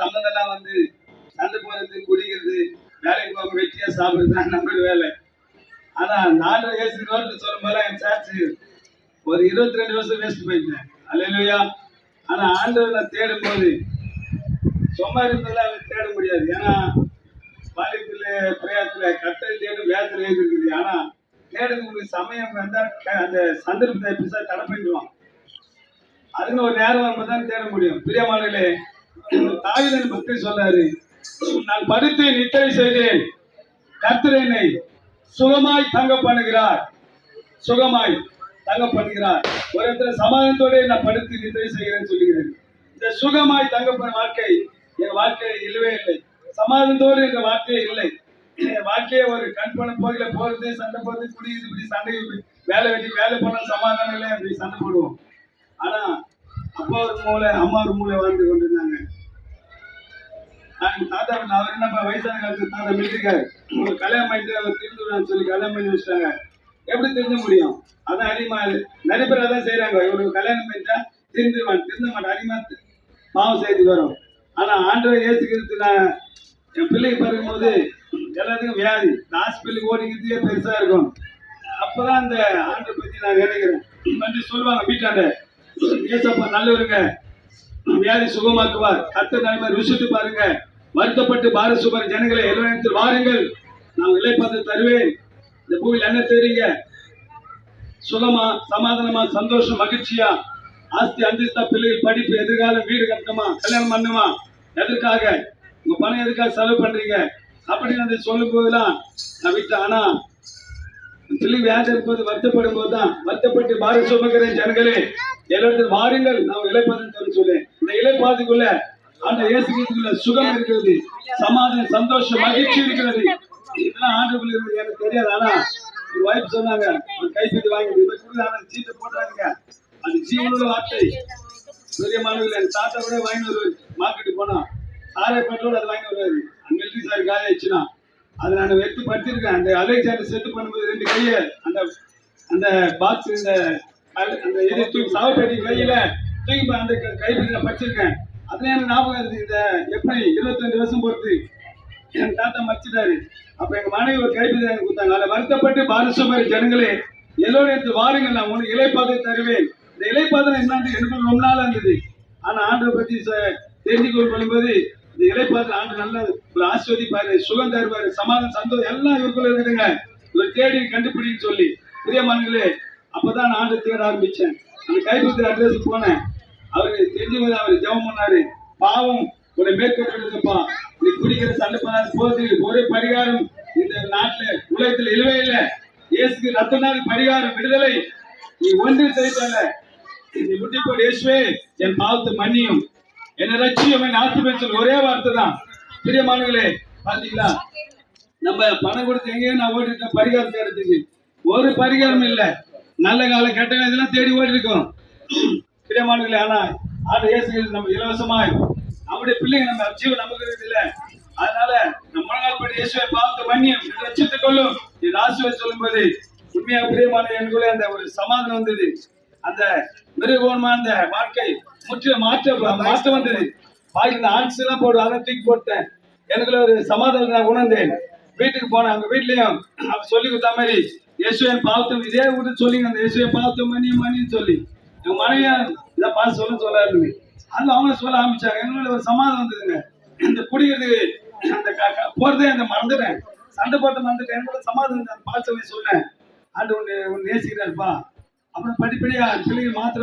சம்மந்தம் எல்லாம் வந்து சண்டை போறது குடிக்கிறது வேலைக்கு போக வெட்டியா சாப்பிடுறது தான் நம்மளோட வேலை. ஆனா நாலு வயசு ரோட்டு சொல்லும் போல என் சாட்சி ஒரு இருபத்தி ரெண்டு வருஷம் வேஸ்ட் போயிட்டேன். அல்லையா ஆனா நான் தேடும் போது சும்மா இருந்ததெல்லாம் தேட முடியாது. ஏன்னா பாலியத்துல பிரயாத்தில் கட்டல் தேடும் வேதனை எழுதிருக்குது ஆனா தேடுறது சமயம் வந்தா அந்த சந்தர்ப்பத்தை பெருசா தடை பண்ணிடுவான். அதுன்னு ஒரு நேரம் வரும்போது தான் தேட முடியும். பிரியமானங்களே தாவிதன் பக்தி சொன்னாரு நான் படித்து நித்திரை செய்தேன். கர்த்தர் சுகமாய் தங்க பண்ணுகிறார். சுகமாய் தங்க பண்ணுகிறார். ஒரு இடத்துல சமாதானத்தோட நான் படுத்து நித்திரை செய்கிறேன்னு சொல்லுகிறேன். இந்த சுகமாய் தங்க பண்ண வாழ்க்கை என் வாழ்க்கை இல்லவே இல்லை. சமாதானத்தோடு என்ற வாழ்க்கையே இல்லை. என் வாழ்க்கையே ஒரு கண் பண்ண போகல போறது சண்டை போறது குடியுது இப்படி சண்டை வேலை வெட்டி வேலை பண்ண சமாதானம் இல்லை அப்படி சண்டை போடுவோம். ஆனா அப்பா ஒரு மூளை அம்மா ஒரு மூளை வாழ்ந்து கொண்டிருந்தாங்க. தாத்தா அவர் என்னப்பா வயசான காலத்து தாத்தா மில்லிருக்காரு ஒரு கல்யாணம் பண்ணிட்டு அவர் திருந்துடான்னு சொல்லி கல்யாணம் பண்ணி வச்சிட்டாங்க. எப்படி திருந்த முடியும்? அதான் அதிகமா நிறைய பேர் அதான் செய்யறாங்க இவருக்கு கல்யாணம் பண்ணிட்டா திருந்துவான் திருந்த மாட்டான். அதிகமா மாவு பாவம் செய்து வரும். ஆனா ஆண்டவர் ஏசுக்கிறது நான் என் பிள்ளைக்கு பிறகும்போது எல்லாத்துக்கும் வியாதி. ஹாஸ்பிட்டலுக்கு ஓடிக்கிறதுக்கே பெருசா இருக்கும். அப்பதான் அந்த ஆண்டை பத்தி நான் நினைக்கிறேன். வந்து சொல்லுவாங்க வீட்டாண்ட. ஏசப்பா நல்லவருங்க. வியாதி சுகமாக்குவார். கத்த தலைமை ருசித்து பாருங்க. வருத்தப்பட்டு பார சுபர் ஜனங்களை எல்லாத்தில் வாருங்கள். நான் இலைப்பாத தருவேன். இந்த பூவில் என்ன தெரியுங்க சுகமா சமாதானமா சந்தோஷம் மகிழ்ச்சியா? ஆஸ்தி அந்தஸ்தா பிள்ளைகள் படிப்பு எதிர்காலம் வீடு கட்டணுமா? கல்யாணம் பண்ணுமா எதற்காக? உங்க பணம் எதுக்காக செலவு பண்றீங்க? அப்படின்னு அதை சொல்லும் போதெல்லாம் நான் விட்டேன். ஆனா பிள்ளை வியாதி போது வருத்தப்படும் போதுதான் வருத்தப்பட்டு பாரத சுமக்கிற ஜனங்களே எல்லாத்தையும் வாருங்கள் நான் இலைப்பாதம் தரும் சொல்லேன் இந்த இலைப்பாதுக்குள்ள அந்த இயேசுக்குள்ள சுகம் இருக்கிறது. சமாதானம் சந்தோஷம் மகிழ்ச்சி இருக்கிறது. இதெல்லாம் ஆண்டுக்குள்ள இருக்குது எனக்கு தெரியாது. ஆனா ஒரு வாய்ப்பு சொன்னாங்க ஒரு கைப்பற்றி வாங்கி கொடுத்து ஆனா சீட்டை போட்டாங்க அது ஜீவனோட வார்த்தை. பெரிய மாணவர்கள் என் தாத்தா கூட வாங்கி வருவாரு. மார்க்கெட்டு போனா சாரை பெட்ரோல் அது வாங்கி வருவாரு. மிலிட்ரி சார் காலி ஆயிடுச்சுன்னா அதை நான் எடுத்து படுத்திருக்கேன் அந்த அலெக்சாண்டர் செட்டு பண்ணும்போது ரெண்டு கையை அந்த அந்த பாக்ஸ் இந்த அந்த இது தூக்கி சாவப்பேட்டி கையில தூக்கி அந்த க- கைப்பிடி நான் படிச்சிருக்கேன் அதுல எனக்கு ஞாபகம் இருக்கு இந்த எப்படி இருபத்தஞ்சு வருஷம் பொறுத்து என் தாத்தா மச்சிட்டாரு அப்போ எங்க மனைவி ஒரு கைப்பிடி எனக்கு கொடுத்தாங்க. அதில் வருத்தப்பட்டு பாரசுமாரி ஜனங்களே எல்லோரும் எடுத்து வாருங்கள் நான் உனக்கு இலைப்பாதை தருவேன். இந்த இலைப்பாதை என்னன்னு எனக்கு ரொம்ப நாளாக இருந்தது ஆனால் ஆண்டை பற்றி ச- தெரிஞ்சு கொள்ளும்போது இந்த இலைப்பாதை ஆண்டு நல்ல ஒரு ஆஸ்வதிப்பாரு சுகம் தருவாரு சமாதானம் சந்தோஷம் எல்லாம் இவருக்குள்ள இருக்குதுங்க. இவர் தேடி கண்டுபிடின்னு சொல்லி. பிரியமானங்களே அப்பதான் நான் தேட ஆரம்பிச்சேன். அந்த கைப்பற்றி அட்ரஸ் போனேன். அவரு தெரிஞ்சவங்க அவர் ஜெபம் பண்ணாரு. பாவம் உன்னை மேற்கொண்டிருக்கப்பா நீ குடிக்கிற சண்டை பண்ணாது போது ஒரே பரிகாரம். இந்த நாட்டுல உலகத்துல இல்லவே இல்லை. இயேசுக்கு ரத்தனாரி பரிகாரம் விடுதலை. நீ ஒன்று செய்தால நீ முட்டி போடு இயேசுவே என் பாவத்தை மன்னியும். என்ன ரட்சியம் என் ஆசிர்வதிச்சல் ஒரே வார்த்தை தான். பிரியமானங்களே பாத்தீங்களா? நம்ம பணம் கொடுத்து எங்கேயும் நான் ஓடிட்டேன் பரிகாரம் தேடுறதுக்கு. ஒரு பரிகாரம் இல்லை. நல்ல காலம் கெட்ட காலம் இதெல்லாம் தேடி ஓடி இருக்கோம் பிரியமானங்களே ஆனா ஆண்டு இயேசுகள் நம்ம இலவசமாய் நம்முடைய பிள்ளைங்க நம்ம ஜீவன் நமக்கு இருக்குது இல்ல. அதனால நம்ம முழங்கால் படி இயேசுவை பார்த்து மன்னியும் லட்சத்தை கொள்ளும். இது ஆசுவை சொல்லும்போது உண்மையா பிரியமான எனக்குள்ள அந்த ஒரு சமாதானம் வந்தது. அந்த மிருகோன்மா அந்த வாழ்க்கை முற்றிலும் மாற்ற மாற்றம் வந்தது. பாக்கி இந்த ஆட்ஸ் எல்லாம் போடுவோம் அதை தூக்கி போட்டேன். எனக்குள்ள ஒரு சமாதானம் நான் உணர்ந்தேன். வீட்டுக்கு போனேன். அவங்க வீட்லயும் அவர் சொல்லி கொடுத்த மாதிரி இயேசுவன் பாவத்தம் இதே விட்டு சொல்லிங்க அந்த இயேசுவை பாவத்தம் மணி மணின்னு சொல்லி. எங்க மனைவியா இதை பார்த்து சொல்ல சொல்லாருங்க அதுல அவங்க சொல்ல ஆரம்பிச்சாங்க. எங்களோட ஒரு சமாதம் வந்ததுங்க. இந்த குடிக்கிறதுக்கு அந்த போறதே அந்த மறந்துட்டேன். சண்டை போட்டு மறந்துட்டேன். என்னோட சமாதம் பார்த்து சொல்லி சொன்னேன் ஆண்டு ஒன்று ஒன்று நேசிக்கிறாருப்பா அப்புறம் படிப்படியா பிள்ளைகள் மாத்திர